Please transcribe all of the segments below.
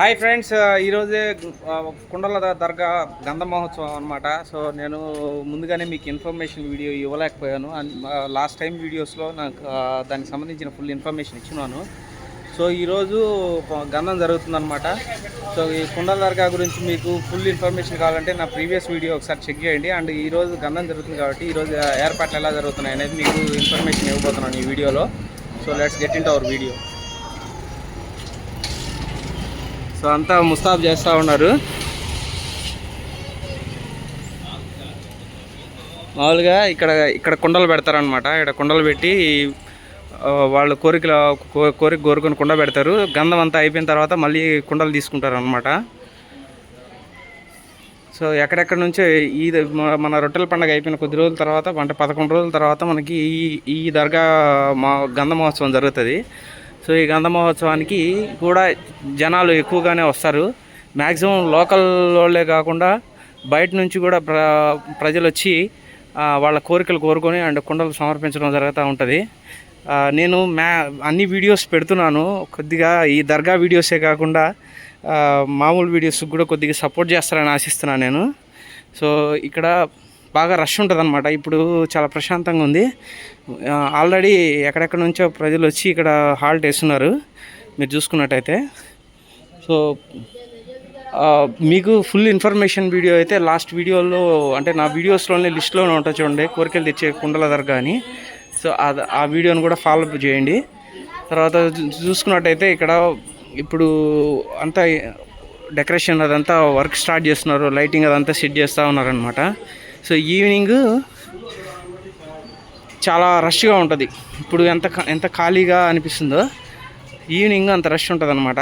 Hi friends ఈరోజే కుండల దర్గా గంధ మహోత్సవం అనమాట సో నేను ముందుగానే మీకు ఇన్ఫర్మేషన్ వీడియో ఇవ్వలేకపోయాను. లాస్ట్ టైం వీడియోస్లో నాకు దానికి సంబంధించిన ఫుల్ ఇన్ఫర్మేషన్ ఇచ్చినాను. సో ఈరోజు గంధం జరుగుతుందనమాట సో ఈ కుండల దర్గా గురించి మీకు ఫుల్ ఇన్ఫర్మేషన్ కావాలంటే నా ప్రీవియస్ వీడియో ఒకసారి చెక్ చేయండి. అండ్ ఈరోజు గంధం జరుగుతుంది కాబట్టి ఈరోజు ఏర్పాట్లు ఎలా జరుగుతున్నాయి అనేది మీకు ఇన్ఫర్మేషన్ ఇవ్వబోతున్నాను ఈ వీడియోలో. So let's get in our video. So అంతా ముస్తాబ్ చేస్తూ ఉన్నారు. మామూలుగా ఇక్కడ ఇక్కడ కుండలు పెడతారనమాట ఇక్కడ కుండలు పెట్టి వాళ్ళ కోరికల కోరిక కోరుకుని కుండ పెడతారు. గంధం అంతా అయిపోయిన తర్వాత మళ్ళీ కుండలు తీసుకుంటారు అనమాట సో ఎక్కడెక్కడ నుంచో ఈ ద- మన రొట్టెల పండుగ అయిపోయిన కొద్ది రోజుల తర్వాత అంటే పదకొండు రోజుల తర్వాత మనకి ఈ ఈ దర్గా మా గంధ మహోత్సవం జరుగుతుంది. సో ఈ గంధ మహోత్సవానికి కూడా జనాలు ఎక్కువగానే వస్తారు. మ్యాక్సిమం లోకల్ వాళ్ళే కాకుండా బయట నుంచి కూడా ప్ర ప్రజలు వచ్చి వాళ్ళ కోరికలు కోరుకొని అండ్ కుండలు సమర్పించడం జరుగుతూ ఉంటుంది. నేను మ్యా అన్ని వీడియోస్ పెడుతున్నాను. కొద్దిగా ఈ దర్గా వీడియోసే కాకుండా మామూలు వీడియోస్ కూడా కొద్దిగా సపోర్ట్ చేస్తారని ఆశిస్తున్నాను నేను. సో ఇక్కడ బాగా రష్ ఉంటుంది అనమాట ఇప్పుడు చాలా ప్రశాంతంగా ఉంది. ఆల్రెడీ ఎక్కడెక్కడ నుంచో ప్రజలు వచ్చి ఇక్కడ హాల్ట్ వేస్తున్నారు. మీరు చూసుకున్నట్టయితే. సో మీకు ఫుల్ ఇన్ఫర్మేషన్ వీడియో అయితే లాస్ట్ వీడియోలో అంటే నా వీడియోస్లోనే లిస్ట్లోనే ఉంటా చూడండి. కోరికలు తెచ్చే కుండల దర్గా అని. సో అది ఆ వీడియోని కూడా ఫాలో అప్ చేయండి. తర్వాత చూసుకున్నట్టయితే ఇక్కడ ఇప్పుడు అంతా డెకరేషన్ అదంతా వర్క్ స్టార్ట్ చేస్తున్నారు. లైటింగ్ అదంతా సెట్ చేస్తూ ఉన్నారనమాట సో ఈవినింగ్ చాలా రష్గా ఉంటుంది. ఇప్పుడు ఎంత ఎంత ఖాళీగా అనిపిస్తుందో ఈవినింగ్ అంత రష్ ఉంటుంది అనమాట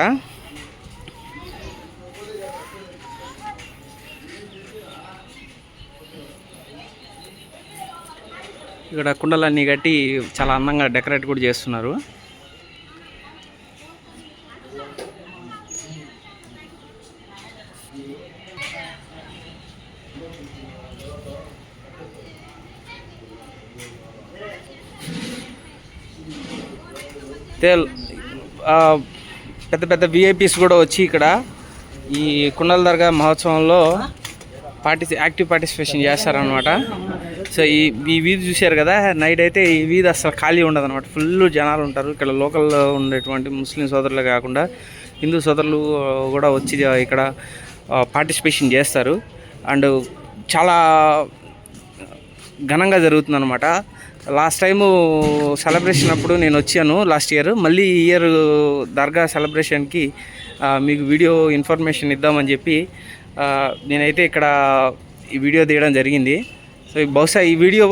ఇక్కడ కుండలన్నీ కట్టి చాలా అందంగా డెకరేట్ కూడా చేస్తున్నారు. పెద్ద పెద్ద విఐపీస్ కూడా వచ్చి ఇక్కడ ఈ కుండల దర్గా మహోత్సవంలో పార్టిసి యాక్టివ్ పార్టిసిపేషన్ చేస్తారనమాట సో ఈ ఈ వీధి చూశారు కదా నైట్ అయితే ఈ వీధి అసలు ఖాళీ ఉండదు అనమాట ఫుల్ జనాలు ఉంటారు. ఇక్కడ లోకల్లో ఉండేటువంటి ముస్లిం సోదరులే కాకుండా హిందూ సోదరులు కూడా వచ్చి ఇక్కడ పార్టిసిపేషన్ చేస్తారు. అండ్ చాలా ఘనంగా జరుగుతుంది అనమాట లాస్ట్ టైము సెలబ్రేషన్ అప్పుడు నేను వచ్చాను లాస్ట్ ఇయర్. మళ్ళీ ఈ ఇయర్ దర్గా సెలబ్రేషన్కి మీకు వీడియో ఇన్ఫర్మేషన్ ఇద్దామని చెప్పి నేనైతే ఇక్కడ ఈ వీడియో తీయడం జరిగింది. సో బహుశా ఈ వీడియో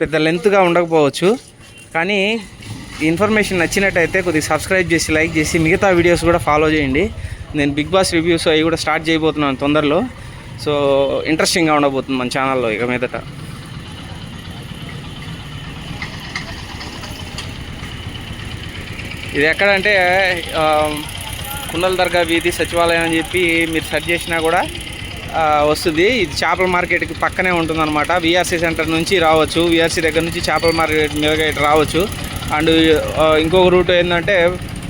పెద్ద లెంత్గా ఉండకపోవచ్చు. కానీ ఇన్ఫర్మేషన్ నచ్చినట్టయితే కొద్దిగా సబ్స్క్రైబ్ చేసి లైక్ చేసి మిగతా వీడియోస్ కూడా ఫాలో చేయండి. నేను బిగ్ బాస్ రివ్యూస్ అవి కూడా స్టార్ట్ చేయబోతున్నాను తొందరలో. సో ఇంట్రెస్టింగ్గా ఉండబోతుంది మన ఛానల్లో ఇక మీదట. ఇది ఎక్కడంటే కుండల దర్గా వీధి సచివాలయం అని చెప్పి మీరు సెర్చ్ చేసినా కూడా వస్తుంది. ఇది చేపల మార్కెట్కి పక్కనే ఉంటుందన్నమాట. విఆర్సీ సెంటర్ నుంచి రావచ్చు. విఆర్సీ దగ్గర నుంచి చేపల మార్కెట్ మీద ఇటు రావచ్చు. అండ్ ఇంకొక రూట్ ఏంటంటే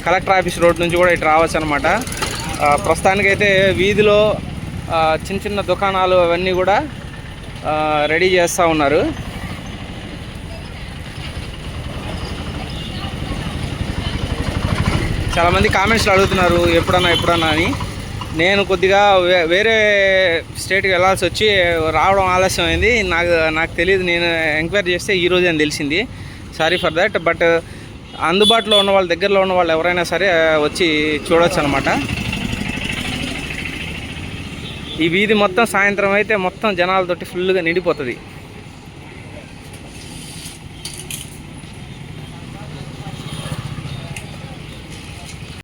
కలెక్టర్ ఆఫీస్ రోడ్ నుంచి కూడా ఇటు రావచ్చు అనమాట ప్రస్తుతానికైతే వీధిలో చిన్న చిన్న దుకాణాలు అవన్నీ కూడా రెడీ చేస్తూ ఉన్నారు. చాలామంది కామెంట్స్లో అడుగుతున్నారు ఎప్పుడన్నా ఎప్పుడన్నా అని. నేను కొద్దిగా వే- వేరే స్టేట్కి వెళ్ళాల్సి వచ్చి రావడం ఆలస్యం అయింది. నాకు నాకు తెలియదు నేను ఎంక్వైరీ చేస్తే ఈరోజు అని తెలిసింది. సారీ ఫర్ దట్ బట్ అందుబాటులో ఉన్న వాళ్ళ దగ్గరలో ఉన్న వాళ్ళు ఎవరైనా సరే వచ్చి చూడొచ్చు అనమాట ఈ వీధి మొత్తం సాయంత్రం అయితే మొత్తం జనాలతోటి ఫుల్గా నిండిపోతుంది.